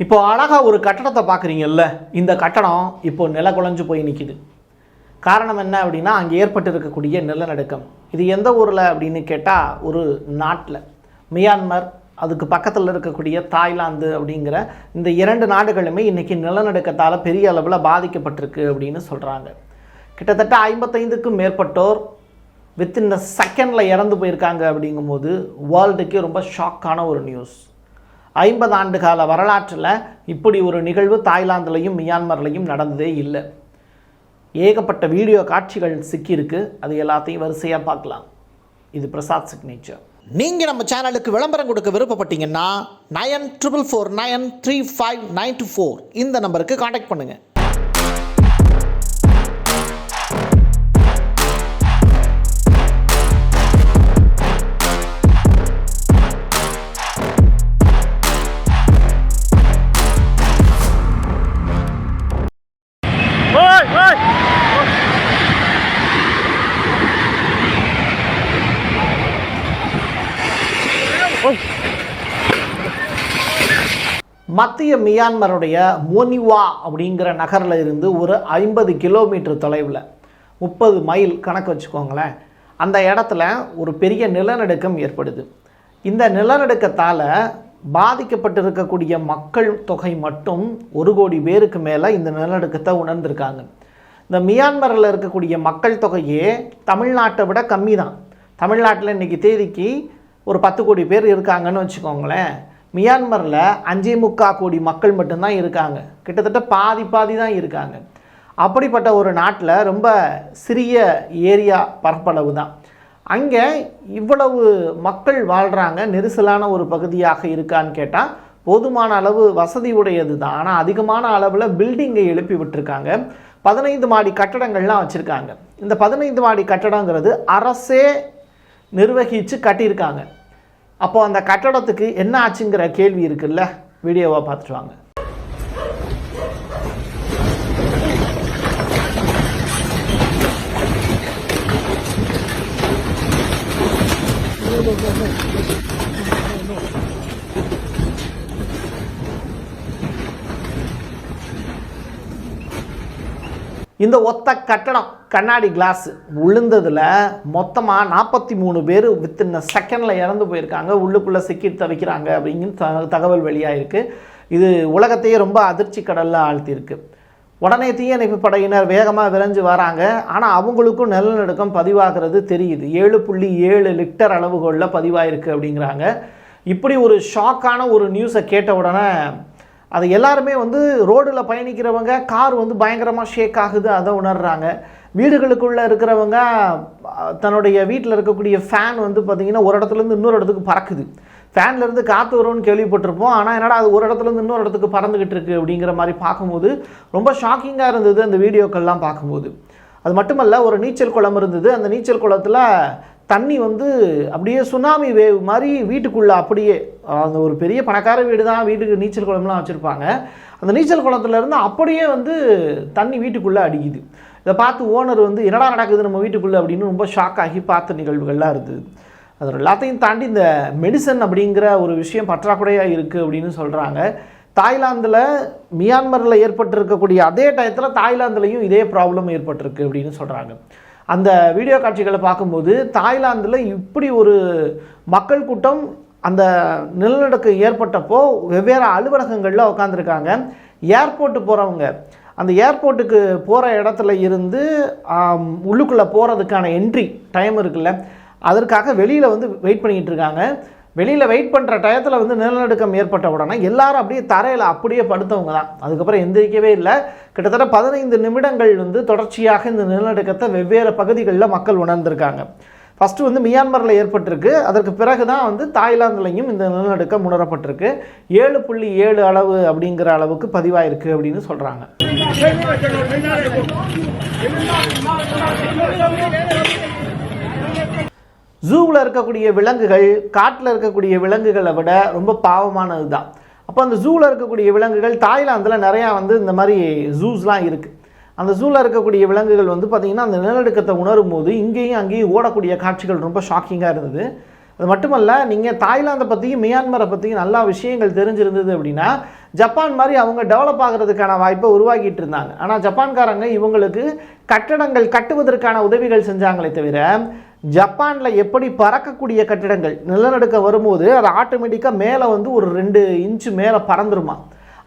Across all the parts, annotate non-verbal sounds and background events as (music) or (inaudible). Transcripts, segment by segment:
இப்போ அழகாக ஒரு கட்டடத்தை பார்க்குறீங்கல்ல இந்த கட்டடம் இப்போ நில குலைஞ்சு போய் நிற்கிது காரணம் என்ன அப்படின்னா அங்கே ஏற்பட்டு இருக்கக்கூடிய நிலநடுக்கம். இது எந்த ஊரில் அப்படின்னு கேட்டால் ஒரு நாட்டில். மியான்மர் அதுக்கு பக்கத்தில் இருக்கக்கூடிய தாய்லாந்து அப்படிங்கிற இந்த இரண்டு நாடுகளுமே இன்றைக்கி நிலநடுக்கத்தால் பெரிய அளவில் பாதிக்கப்பட்டிருக்கு அப்படின்னு சொல்கிறாங்க கிட்டத்தட்ட ஐம்பத்தைந்துக்கும் மேற்பட்டோர் வித்தின் த செகண்டில் இறந்து போயிருக்காங்க அப்படிங்கும்போது வேர்ல்டுக்கே ரொம்ப ஷாக்கான ஒரு நியூஸ் ஐம்பது ஆண்டு கால வரலாற்றில் இப்படி ஒரு நிகழ்வு தாய்லாந்துலையும் மியான்மர்லையும் நடந்ததே இல்லை. ஏகப்பட்ட வீடியோ காட்சிகள் சிக்கியிருக்கு. அது எல்லாத்தையும் வரிசையாக பார்க்கலாம். இது பிரசாத் சிக்னேச்சர். நீங்கள் நம்ம சேனலுக்கு விளம்பரம் கொடுக்க விருப்பப்பட்டீங்கன்னா nine triple four nine three five nine two four இந்த நம்பருக்கு காண்டாக்ட் பண்ணுங்கள் மத்திய மியான்மருடைய மோனிவா அப்படிங்கிற நகரில் இருந்து ஒரு ஐம்பது கிலோமீட்டர் தொலைவில் முப்பது மைல் கணக்கு வச்சுக்கோங்களேன். அந்த இடத்துல ஒரு பெரிய நிலநடுக்கம் ஏற்படுது. இந்த நிலநடுக்கத்தால் பாதிக்கப்பட்டிருக்கக்கூடிய மக்கள் தொகை மட்டும் ஒரு கோடி பேருக்கு மேலே இந்த நிலநடுக்கத்தை உணர்ந்திருக்காங்க. இந்த மியான்மரில் இருக்கக்கூடிய மக்கள் தொகையே தமிழ்நாட்டை விட கம்மி தான் தமிழ்நாட்டில் இன்றைக்கி தேதிக்கு ஒரு பத்து கோடி பேர் இருக்காங்கன்னு வச்சுக்கோங்களேன். மியான்மரில் அஞ்சே முக்கா கோடி மக்கள் மட்டும்தான் இருக்காங்க. கிட்டத்தட்ட பாதி பாதி தான் இருக்காங்க. அப்படிப்பட்ட ஒரு நாட்டில் ரொம்ப சிறிய ஏரியா பரப்பளவு தான் அங்கே இவ்வளவு மக்கள் வாழ்கிறாங்க நெரிசலான ஒரு பகுதியாக இருக்கான்னு கேட்டால் போதுமான அளவு வசதி உடையது தான் ஆனால் அதிகமான அளவில் பில்டிங்கை எழுப்பி விட்டுருக்காங்க. பதினைந்து மாடி கட்டடங்கள்லாம் வச்சுருக்காங்க. இந்த பதினைந்து மாடி கட்டடங்கிறது அரசே நிர்வகித்து கட்டியிருக்காங்க. அப்போ அந்த கட்டடத்துக்கு என்ன ஆச்சுங்கிற கேள்வி இருக்குல்ல? வீடியோவாக பார்த்துட்டு வாங்க. இந்த ஒத்த கட்டடம் கண்ணாடி கிளாஸ் விழுந்ததில் மொத்தமாக நாற்பத்தி மூணு பேர் வித்தின் செகண்டில் இறந்து போயிருக்காங்க. உள்ளுக்குள்ளே சிக்கி தவிக்கிறாங்க அப்படிங்கிற த தகவல் வெளியாகிருக்கு இது உலகத்தையே ரொம்ப அதிர்ச்சி கடலில் ஆழ்த்தியிருக்கு. உடனே தீயணைப்பு படையினர் வேகமாக விரைஞ்சு வராங்க. ஆனால் அவங்களுக்கும் நிலநடுக்கம் பதிவாகிறது தெரியுது. ஏழு புள்ளி ஏழு லிட்டர் அளவுகளில் பதிவாயிருக்கு அப்படிங்கிறாங்க. இப்படி ஒரு ஷாக்கான ஒரு நியூஸை கேட்ட உடனே அது எல்லாருமே வந்து ரோடில் பயணிக்கிறவங்க கார் வந்து பயங்கரமாக ஷேக் ஆகுது அதை உணர்கிறாங்க வீடுகளுக்குள்ளே இருக்கிறவங்க தன்னுடைய வீட்டில் இருக்கக்கூடிய ஃபேன் வந்து பார்த்திங்கன்னா ஒரு இடத்துலேருந்து இன்னொரு இடத்துக்கு பறக்குது. ஃபேன்லேருந்து காற்று வரும்னு கேள்விப்பட்டிருப்போம். ஆனால் என்னடா அது ஒரு இடத்துலேருந்து இன்னொரு இடத்துக்கு பறந்துக்கிட்டு இருக்கு அப்படிங்கிற மாதிரி பார்க்கும்போது ரொம்ப ஷாக்கிங்காக இருந்தது அந்த வீடியோக்கள்லாம் பார்க்கும்போது. அது மட்டுமல்ல ஒரு நீச்சல் குளம் இருந்தது. அந்த நீச்சல் குளத்தில் தண்ணி வந்து அப்படியே சுனாமி வேவ் மாதிரி வீட்டுக்குள்ளே அப்படியே அந்த ஒரு பெரிய பணக்கார வீடு தான் வீட்டுக்கு நீச்சல் குளம்லாம் வச்சுருப்பாங்க. அந்த நீச்சல் குளத்துலேருந்து அப்படியே வந்து தண்ணி வீட்டுக்குள்ளே அடிக்குது. இதை பார்த்து ஓனர் வந்து என்னடா நடக்குது நம்ம வீட்டுக்குள்ளே அப்படின்னு ரொம்ப ஷாக் ஆகி பார்த்த நிகழ்வுகள்லாம் இருந்தது. அது எல்லாத்தையும் தாண்டி இந்த மெடிசன் அப்படிங்கிற ஒரு விஷயம் பற்றாக்குறையாக இருக்குது அப்படின்னு சொல்கிறாங்க தாய்லாந்தில் மியான்மரில் ஏற்பட்டிருக்கக்கூடிய அதே டயத்தில் தாய்லாந்துலேயும் இதே ப்ராப்ளம் ஏற்பட்டிருக்கு அப்படின்னு சொல்கிறாங்க அந்த வீடியோ காட்சிகளை பார்க்கும்போது தாய்லாந்தில் இப்படி ஒரு மக்கள் கூட்டம் அந்த நிலநடுக்கம் ஏற்பட்டப்போ வெவ்வேறு அலுவலகங்களில் உட்காந்துருக்காங்க ஏர்போர்ட்டு போகிறவங்க அந்த ஏர்போர்ட்டுக்கு போகிற இடத்துல இருந்து உள்ளுக்குள்ளே போகிறதுக்கான என்ட்ரி டைம் இருக்குல்ல அதற்காக வெளியில் வந்து வெயிட் பண்ணிக்கிட்டு இருக்காங்க. வெளியில் வெயிட் பண்ணுற டயத்தில் வந்து நிலநடுக்கம் ஏற்பட்ட உடனே எல்லாரும் அப்படியே தரையில் அப்படியே படுத்தவங்க தான். அதுக்கப்புறம் எந்திரிக்கவே இல்லை. கிட்டத்தட்ட பதினைந்து நிமிடங்கள் வந்து தொடர்ச்சியாக இந்த நிலநடுக்கத்தை வெவ்வேறு பகுதிகளில் மக்கள் உணர்ந்திருக்காங்க. ஃபஸ்ட்டு வந்து மியான்மரில் ஏற்பட்டிருக்கு. அதற்கு பிறகு தான் வந்து தாய்லாந்துலையும் இந்த நிலநடுக்கம் உணரப்பட்டிருக்கு. ஏழு புள்ளி ஏழு அளவு அப்படிங்கிற அளவுக்கு பதிவாயிருக்கு அப்படின்னு சொல்கிறாங்க (laughs) ஜூவில் இருக்கக்கூடிய விலங்குகள் காட்டில் இருக்கக்கூடிய விலங்குகளை விட ரொம்ப பாவமானது தான் அப்போ அந்த ஜூவில் இருக்கக்கூடிய விலங்குகள் தாய்லாந்தில் நிறையா வந்து இந்த மாதிரி ஜூஸ்லாம் இருக்குது அந்த ஜூவில் இருக்கக்கூடிய விலங்குகள் வந்து பார்த்திங்கன்னா அந்த நிலநடுக்கத்தை உணரும் போது இங்கேயும் அங்கேயும் ஓடக்கூடிய காட்சிகள் ரொம்ப ஷாக்கிங்காக இருந்தது. அது மட்டுமல்ல நீங்கள் தாய்லாந்தை பற்றியும் மியான்மரை பற்றியும் நல்லா விஷயங்கள் தெரிஞ்சிருந்தது அப்படின்னா ஜப்பான் மாதிரி அவங்க டெவலப் ஆகிறதுக்கான வாய்ப்பை உருவாக்கிட்டு இருந்தாங்க. ஆனால் ஜப்பான்காரங்க இவங்களுக்கு கட்டடங்கள் கட்டுவதற்கான உதவிகள் செஞ்சாங்களே தவிர ஜப்பானில் எப்படி பறக்கக்கூடிய கட்டிடங்கள் நிலநடுக்கம் வரும்போது அது ஆட்டோமேட்டிக்காக மேலே வந்து ஒரு ரெண்டு இன்ச்சு மேலே பறந்துருமா?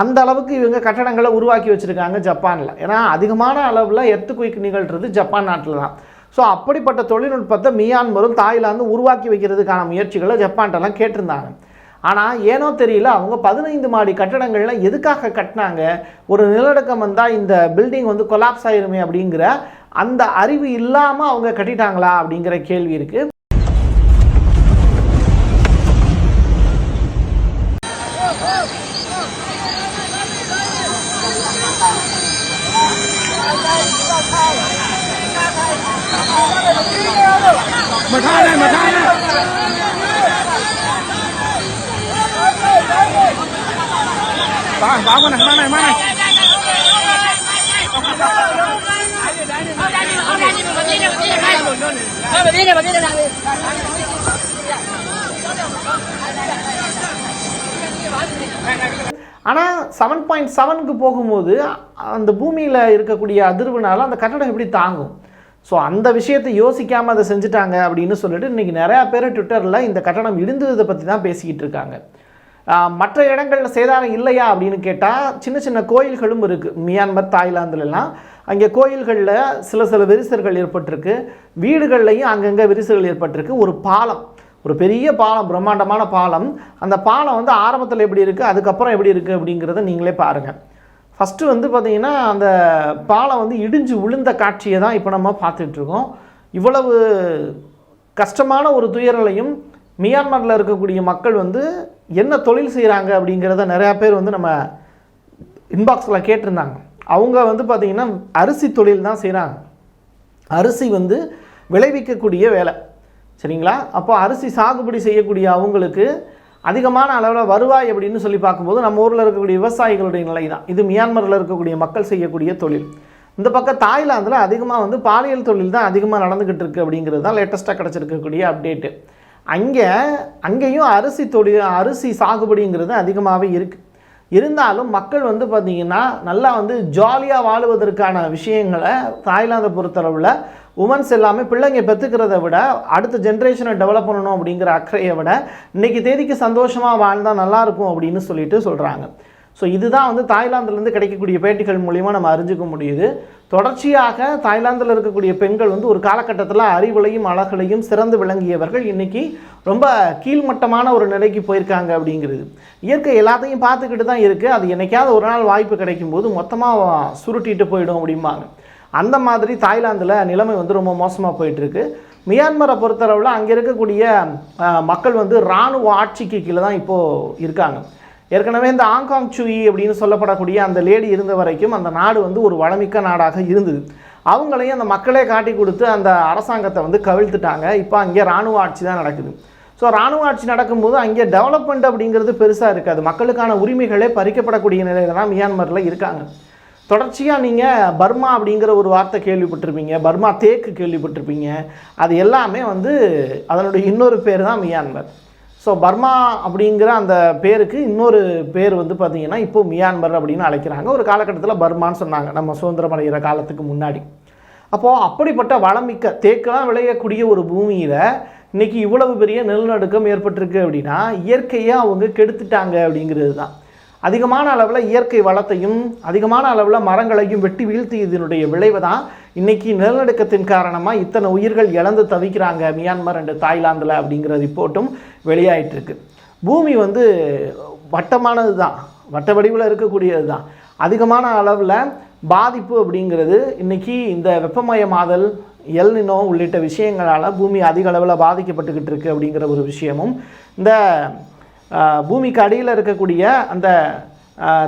அந்த அளவுக்கு இவங்க கட்டடங்களை உருவாக்கி வச்சுருக்காங்க ஜப்பானில். ஏன்னா அதிகமான அளவில் எர்த்து குயிக் நிகழ்கிறது ஜப்பான் நாட்டில் தான். ஸோ அப்படிப்பட்ட தொழில்நுட்பத்தை மியான்மரும் தாய்லாந்து உருவாக்கி வைக்கிறதுக்கான முயற்சிகளை ஜப்பான்ட்டெல்லாம் கேட்டிருந்தாங்க. ஆனால் ஏனோ தெரியல அவங்க பதினைந்து மாடி கட்டடங்கள்லாம் எதுக்காக கட்டினாங்க? ஒரு நிலநடுக்கம் வந்தால் இந்த பில்டிங் வந்து கொலாப்ஸ் ஆயிருமே அப்படிங்கிற அந்த அறிவு இல்லாமல் அவங்க கட்டிட்டாங்களா அப்படிங்கிற கேள்வி இருக்குது thay này mà thay này ஆனால் செவன் பாயிண்ட் செவனுக்கு போகும்போது அந்த பூமியில் இருக்கக்கூடிய அதிர்வுனால அந்த கட்டடம் எப்படி தாங்கும்? ஸோ அந்த விஷயத்தை யோசிக்காமல் அதை செஞ்சுட்டாங்க அப்படின்னு சொல்லிட்டு இன்றைக்கி நிறையா பேர் ட்விட்டரில் இந்த கட்டடம் இடிந்ததை பற்றி தான் பேசிக்கிட்டு இருக்காங்க. மற்ற இடங்களில் சேதாரம் இல்லையா அப்படின்னு கேட்டால் சின்ன சின்ன கோயில்களும் இருக்குது மியான்மர் தாய்லாந்துலலாம். அங்கே கோயில்களில் சில சில விரிசல்கள் ஏற்பட்டிருக்கு. வீடுகள்லையும் அங்கங்கே விரிசல்கள் ஏற்பட்டிருக்கு. ஒரு பாலம் ஒரு பெரிய பாலம் பிரம்மாண்டமான பாலம். அந்த பாலம் வந்து ஆரம்பத்தில் எப்படி இருக்குது அதுக்கப்புறம் எப்படி இருக்குது அப்படிங்கிறத நீங்களே பாருங்கள் ஃபஸ்ட்டு வந்து பார்த்திங்கன்னா அந்த பாலம் வந்து இடிஞ்சு விழுந்த காட்சியை தான் இப்போ நம்ம பார்த்துட்ருக்கோம் இவ்வளவு கஷ்டமான ஒரு துயரலையும் மியான்மரில் இருக்கக்கூடிய மக்கள் வந்து என்ன தொழில் செய்கிறாங்க அப்படிங்கிறத நிறையா பேர் வந்து நம்ம இன்பாக்ஸில் கேட்டிருந்தாங்க. அவங்க வந்து பார்த்திங்கன்னா அரிசி தொழில் தான் செய்கிறாங்க அரிசி வந்து விளைவிக்கக்கூடிய வேலை. சரிங்களா? அப்போ அரிசி சாகுபடி செய்யக்கூடிய அவங்களுக்கு அதிகமான அளவில் வருவாய் அப்படின்னு சொல்லி பார்க்கும்போது நம்ம ஊரில் இருக்கக்கூடிய விவசாயிகளுடைய நிலை தான். இது மியான்மரில் இருக்கக்கூடிய மக்கள் செய்யக்கூடிய தொழில். இந்த பக்கம் தாய்லாந்தில் அதிகமாக வந்து பாலியல் தொழில் தான் அதிகமாக நடந்துக்கிட்டு இருக்குது அப்படிங்கிறது தான் லேட்டஸ்ட்டாக கிடச்சிருக்கக்கூடிய அப்டேட்டு அங்கே அங்கேயும் அரிசி தொழில் அரிசி சாகுபடிங்கிறது அதிகமாகவே இருக்குது இருந்தாலும் மக்கள் வந்து பார்த்திங்கன்னா நல்லா வந்து ஜாலியாக வாழுவதற்கான விஷயங்களை தாய்லாந்தை பொறுத்தளவில் உமன்ஸ் எல்லாமே பிள்ளைங்க பெற்றுக்கிறத விட அடுத்த ஜென்ரேஷனை டெவலப் பண்ணணும் அப்படிங்கிற அக்கறையை விட இன்றைக்கி தேதிக்கு சந்தோஷமாக வாழ்ந்தால் நல்லாயிருக்கும் அப்படின்னு சொல்லிட்டு சொல்கிறாங்க ஸோ இதுதான் வந்து தாய்லாந்துலேருந்து கிடைக்கக்கூடிய பேட்டிகள் மூலிமா நம்ம அறிஞ்சிக்க முடியுது. தொடர்ச்சியாக தாய்லாந்தில் இருக்கக்கூடிய பெண்கள் வந்து ஒரு காலகட்டத்தில் அறிவுலையும் அழகுலையும் சிறந்து விளங்கியவர்கள் இன்றைக்கி ரொம்ப கீழ்மட்டமான ஒரு நிலைக்கு போயிருக்காங்க அப்படிங்கிறது. இயற்கை எல்லாத்தையும் பார்த்துக்கிட்டு தான் இருக்குது அது என்றைக்காவது ஒரு நாள் வாய்ப்பு கிடைக்கும் போது மொத்தமாக சுருட்டிட்டு போயிடும் அப்படிம்பாங்க. அந்த மாதிரி தாய்லாந்தில் நிலைமை வந்து ரொம்ப மோசமாக போயிட்டுருக்கு. மியான்மரை பொறுத்தளவில் அங்கே இருக்கக்கூடிய மக்கள் வந்து இராணுவ ஆட்சிக்கு கீழே தான் இப்போது இருக்காங்க. ஏற்கனவே இந்த ஆங்காங் சூயி அப்படின்னு சொல்லப்படக்கூடிய அந்த லேடி இருந்த வரைக்கும் அந்த நாடு வந்து ஒரு வளமிக்க நாடாக இருந்தது. அவங்களையும் அந்த மக்களே காட்டி கொடுத்து அந்த அரசாங்கத்தை வந்து கவிழ்த்துட்டாங்க. இப்போ அங்கே இராணுவ ஆட்சி தான் நடக்குது. ஸோ இராணுவ ஆட்சி நடக்கும்போது அங்கே டெவலப்மெண்ட் அப்படிங்கிறது பெருசாக இருக்காது. மக்களுக்கான உரிமைகளே பறிக்கப்படக்கூடிய நிலையில தான் மியான்மரில் இருக்காங்க. தொடர்ச்சியாக நீங்கள் பர்மா அப்படிங்கிற ஒரு வார்த்தை கேள்விப்பட்டிருப்பீங்க. பர்மா தேக்கு கேள்விப்பட்டிருப்பீங்க. அது எல்லாமே வந்து அதனுடைய இன்னொரு பேர் தான் மியான்மர். ஸோ பர்மா அப்படிங்கிற அந்த பேருக்கு இன்னொரு பேர் வந்து பார்த்தீங்கன்னா இப்போ மியான்மர் அப்படின்னு அழைக்கிறாங்க. ஒரு காலகட்டத்தில் பர்மான்னு சொன்னாங்க. நம்ம சுதந்திரம் அடைகிற காலத்துக்கு முன்னாடி. அப்போது அப்படிப்பட்ட வளமிக்க தேக்கெல்லாம் விளையக்கூடிய ஒரு பூமியில் இன்றைக்கி இவ்வளவு பெரிய நிலநடுக்கம் ஏற்பட்டிருக்கு அப்படின்னா இயற்கையாக அவங்க கெடுத்துட்டாங்க அப்படிங்கிறது தான் அதிகமான அளவில் இயற்கை வளத்தையும் அதிகமான அளவில் மரங்களையும் வெட்டி வீழ்த்தியதனுடைய விளைவு தான். இன்றைக்கி நிலநடுக்கத்தின் காரணமாக இத்தனை உயிர்கள் இழந்து தவிக்கிறாங்க மியான்மர் அண்டு தாய்லாந்தில் அப்படிங்கிற ரிப்போர்ட்டும் வெளியாயிட்டிருக்கு பூமி வந்து வட்டமானது தான். வட்ட வடிவில் இருக்கக்கூடியது தான். அதிகமான அளவில் பாதிப்பு அப்படிங்கிறது இன்னைக்கு இந்த வெப்பமயமாதல் எல்னினோ உள்ளிட்ட விஷயங்களால் பூமி அதிக அளவில் பாதிக்கப்பட்டுக்கிட்டு இருக்குது அப்படிங்கிற ஒரு விஷயமும் இந்த பூமிக்கு அடியில் இருக்கக்கூடிய அந்த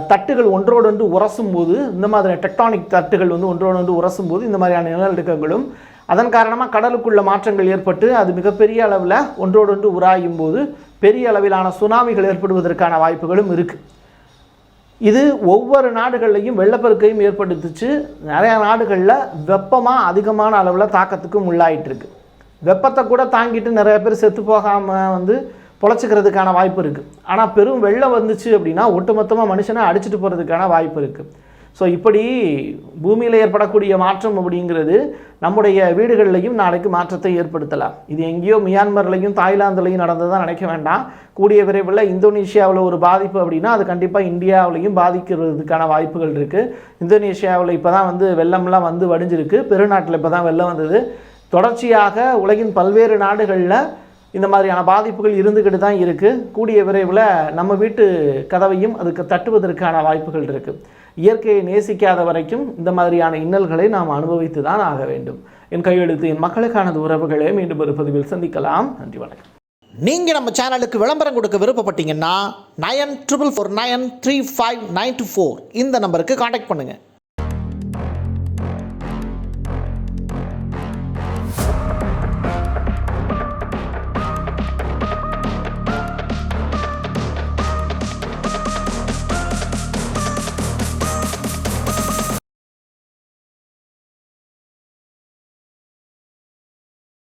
தட்டுகள் தட்டுகள் வந்து உரசும் போது இந்த மாதிரி டெக்டானிக் தட்டுகள் வந்து ஒன்றோடொன்று உரசும் போது இந்த மாதிரியான நிலநடுக்கங்களும் அதன் காரணமாக கடலுக்குள்ள மாற்றங்கள் ஏற்பட்டு அது மிகப்பெரிய அளவில் ஒன்றோடொன்று உராயும் போது பெரிய அளவிலான சுனாமிகள் ஏற்படுவதற்கான வாய்ப்புகளும் இருக்குது இது ஒவ்வொரு நாடுகள்லையும் வெள்ளப்பெருக்கையும் ஏற்படுத்துச்சு. நிறையா நாடுகளில் வெப்பமாக அதிகமான அளவில் தாக்கத்துக்கும் உள்ளாயிட்டிருக்கு வெப்பத்தை கூட தாங்கிட்டு நிறைய பேர் செத்து போகாமல் வந்து பொழைச்சிக்கிறதுக்கான வாய்ப்பு இருக்குது ஆனால் பெரும் வெள்ளம் வந்துச்சு அப்படின்னா ஒட்டுமொத்தமாக மனுஷனை அடிச்சிட்டு போகிறதுக்கான வாய்ப்பு இருக்குது ஸோ இப்படி பூமியில் ஏற்படக்கூடிய மாற்றம் அப்படிங்கிறது நம்முடைய வீடுகள்லையும் நாளைக்கு மாற்றத்தை ஏற்படுத்தலாம். இது எங்கேயோ மியான்மர்லையும் தாய்லாந்துலையும் நடந்ததாக நினைக்க வேண்டாம். கூடிய விரைவில் இந்தோனேஷியாவில் ஒரு பாதிப்பு அப்படின்னா அது கண்டிப்பாக இந்தியாவிலையும் பாதிக்கிறதுக்கான வாய்ப்புகள் இருக்குது இந்தோனேஷியாவில் இப்போ தான் வந்து வெள்ளம்லாம் வந்து வடிஞ்சிருக்கு. பெருநாட்டில் இப்போ தான் வெள்ளம் வந்தது. தொடர்ச்சியாக உலகின் பல்வேறு நாடுகளில் இந்த மாதிரியான பாதிப்புகள் இருந்துக்கிட்டு தான் இருக்குது கூடிய விரைவில் நம்ம வீட்டு கதவையும் அதுக்கு தட்டுவதற்கான வாய்ப்புகள் இருக்குது இயற்கையை நேசிக்காத வரைக்கும் இந்த மாதிரியான இன்னல்களை நாம் அனுபவித்து தான் ஆக வேண்டும். என் கையெழுத்து என் மக்களுக்கானது உறவுகளே. மீண்டும் ஒரு பதிவில் சந்திக்கலாம். நன்றி வணக்கம். நீங்கள் நம்ம சேனலுக்கு விளம்பரம் கொடுக்க விருப்பப்பட்டீங்கன்னா nine triple four nine three five nine two four இந்த நம்பருக்கு காண்டாக்ட் பண்ணுங்கள்